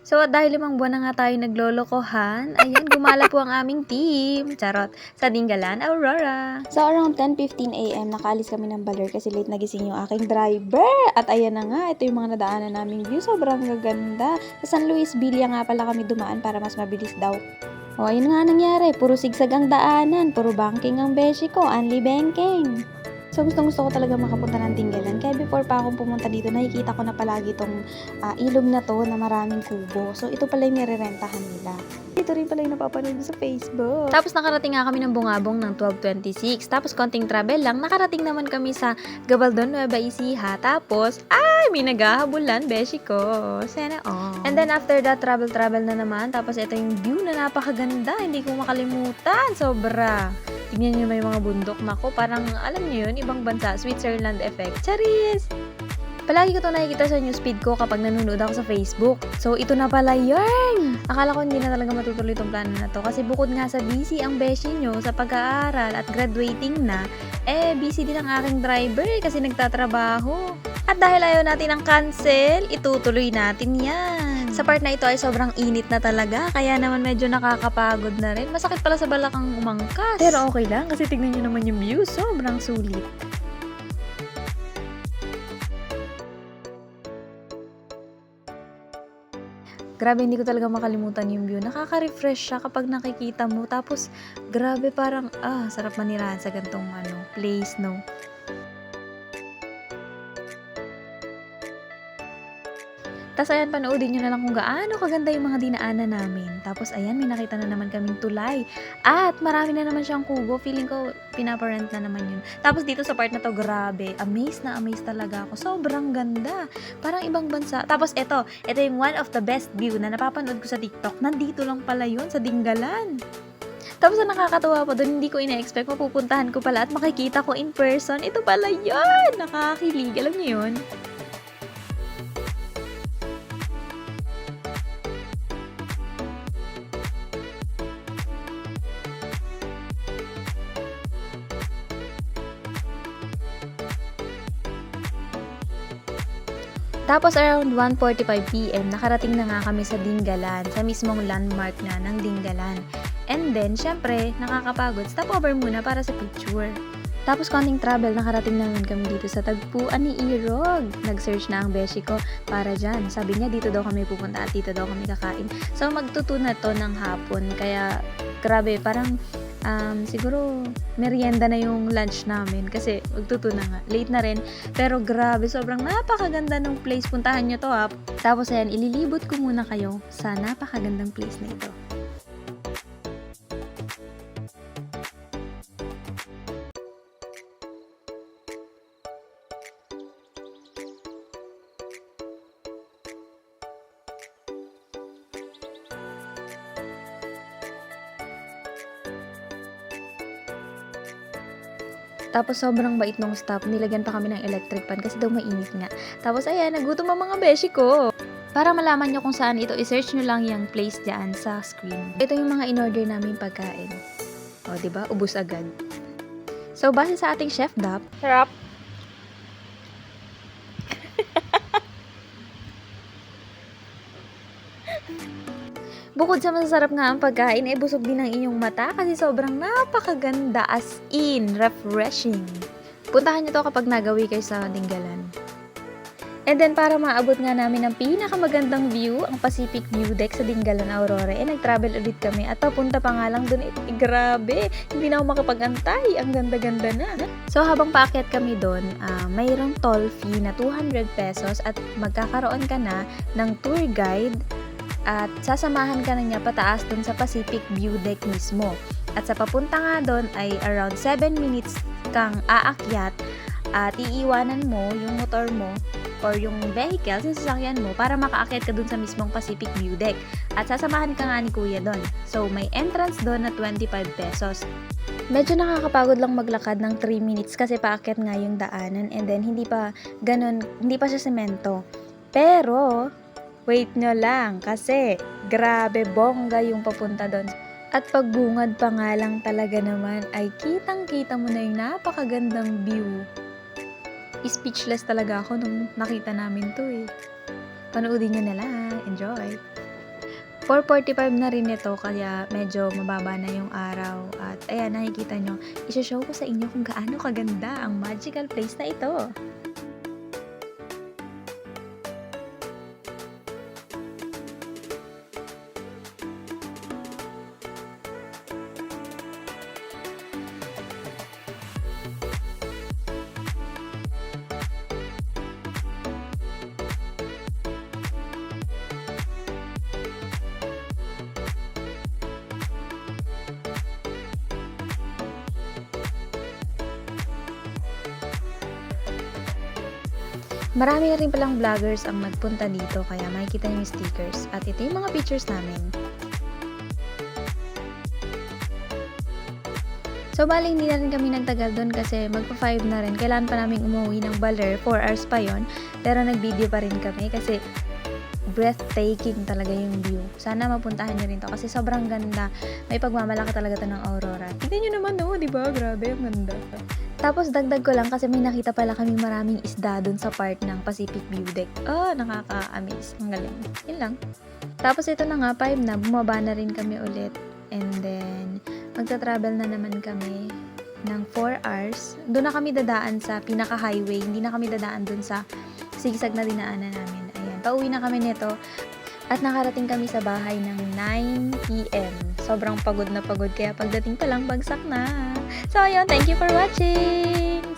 So, dahil limang buwan na nga tayo naglolokohan, ayan, gumala po ang aming team. Charot. Sa Dingalan, Aurora. So around 10.15 a.m. nakaalis kami ng Baler kasi late nagising yung aking driver. At ayan na nga, ito yung mga nadaanan naming view. Sobrang gaganda. Sa San Luis Villa nga pala kami dumaan para mas mabilis daw. O ayun nga nangyari, puro sigsag ang daanan, puro banking ang beshi ko, only banking. So gustong gusto ko talaga makapunta ng Tinggalan. Kaya before pa akong pumunta dito, nakikita ko na palagi tong ah, ilog na to na maraming kubo. So ito pala yung nirerentahan nila. Ito rin pala yung napapanood sa Facebook. Tapos nakarating nga kami ng Bungabong ng 12.26. Tapos konting travel lang, nakarating naman kami sa Gabaldon, Nueva Ecija. Tapos, ay, may naghahabulan, beshi ko. Sana all. And then after that, travel-travel na naman. Tapos ito yung view na napakaganda. Hindi ko makalimutan. Sobra. Tingnan nyo may mga bundok. Nako, parang alam nyo yun, ibang bansa. Switzerland effect. Charis! Palagi ko to nakikita sa newsfeed ko kapag nanonood ako sa Facebook. So, ito na pala yun! Akala ko hindi na talaga matutuloy itong plano na to. Kasi bukod nga sa busy ang beshi nyo sa pag-aaral at graduating na, eh, busy din ang aking driver kasi nagtatrabaho. At dahil ayaw natin ng cancel, itutuloy natin yan. Sa part na ito ay sobrang init na talaga, kaya naman medyo nakakapagod na rin. Masakit pala sa balakang umangkas. Pero okay lang kasi tignan nyo naman yung view, sobrang sulit. Grabe, hindi ko talaga makalimutan yung view. Nakaka-refresh siya kapag nakikita mo. Tapos, grabe parang, ah, sarap manirahan sa gantong ano, place, no? Tapos ayan, panoodin nyo na lang kung gaano kaganda yung mga dinaanan namin. Tapos ayan, may nakita na naman kaming tulay. At marami na naman siyang kubo. Feeling ko, pinaparent na naman yun. Tapos dito sa part na to, grabe. Amazed na amazed talaga ako. Sobrang ganda. Parang ibang bansa. Tapos ito, ito yung one of the best view na napapanood ko sa TikTok. Nandito lang pala yun, sa Dinggalan. Tapos ang nakakatawa pa doon, hindi ko ina-expect mapupuntahan ko pala at makikita ko in person. Ito pala yun! Nakakakilig. Alam niyo yun? Tapos around 1.45pm, nakarating na nga kami sa Dingalan, sa mismong landmark na ng Dingalan. And then, syempre, nakakapagod. Stopover muna para sa picture. Tapos konting travel, nakarating naman kami dito sa tagpuan ni Irog. Nag-search na ang beshi ko para dyan. Sabi niya, dito daw kami pupunta at dito daw kami kakain. So, magtuto na to ng hapon. Kaya, grabe, parang um, siguro merienda na yung lunch namin kasi magtuto na nga. Late na rin. Pero grabe, sobrang napakaganda ng place. Puntahan nyo to ha. Tapos ayan, ililibot ko muna kayo sa napakagandang place na ito. Tapos sobrang bait nung staff, nilagyan pa kami ng electric pan kasi daw mainit nga. Tapos ayan, nagutom ang mga beshi ko. Para malaman nyo kung saan ito, isearch nyo lang yung place dyan sa screen. Ito yung mga in-order namin pagkain. O, ba? Ubus agad. So, base sa ating chef dap, Sarap. Bukod sa masasarap nga ang pagkain, ay busog din ang inyong mata kasi sobrang napakaganda as in, refreshing. Puntahan nyo to kapag nagawi kayo sa Dinggalan. And then para maabot nga namin ang pinakamagandang view, ang Pacific View Deck sa Dinggalan, Aurora, eh nag-travel ulit kami at papunta pa nga lang dun, eh, grabe, hindi na ako makapag-antay, ang ganda-ganda na. So habang paakyat kami doon, ah, mayroong toll fee na 200 pesos at magkakaroon ka na ng tour guide at sasamahan ka na niya pataas dun sa Pacific View Deck mismo. At sa papunta nga doon ay around 7 minutes kang aakyat at iiwanan mo yung motor mo or yung vehicle sa sasakyan mo para makaakyat ka dun sa mismong Pacific View Deck. At sasamahan ka nga ni Kuya doon. So, may entrance doon na 25 pesos. Medyo nakakapagod lang maglakad ng 3 minutes kasi paakyat nga yung daanan and then hindi pa ganun, hindi pa siya semento. Pero, wait nyo lang kasi grabe bongga yung papunta doon. At pagbungad pa nga lang talaga naman ay kitang-kita mo na yung napakagandang view. Speechless talaga ako nung nakita namin to eh. Panoodin nyo na lang. Enjoy! 4.45 na rin ito kaya medyo mababa na yung araw. At ayan, nakikita nyo, isoshow ko sa inyo kung gaano kaganda ang magical place na ito. Marami na rin palang vloggers ang nagpunta dito kaya makikita nyo yung stickers. At ito yung mga pictures namin. So, bali, hindi na rin kami nagtagal doon kasi magpa-5 na rin. Kailangan pa namin umuwi ng Baler. 4 hours pa yon Pero nag-video pa rin kami kasi breathtaking talaga yung view. Sana mapuntahan nyo rin to kasi sobrang ganda. May pagmamalaki talaga to ng aurora. Tignan nyo naman no, di ba? Grabe, ang ganda. Tapos dagdag ko lang kasi may nakita pala kami maraming isda dun sa part ng Pacific View Deck. Oh, nakaka-amaze. Ang galing. Yun lang. Tapos ito na nga, 5 na. Bumaba na rin kami ulit. And then, magta-travel na naman kami ng 4 hours. Doon na kami dadaan sa pinaka-highway. Hindi na kami dadaan dun sa sigsag na dinaanan namin. Ayan, pauwi na kami nito. At nakarating kami sa bahay ng 9 p.m. Sobrang pagod na pagod kaya pagdating pa lang bagsak na. So ayun, thank you for watching!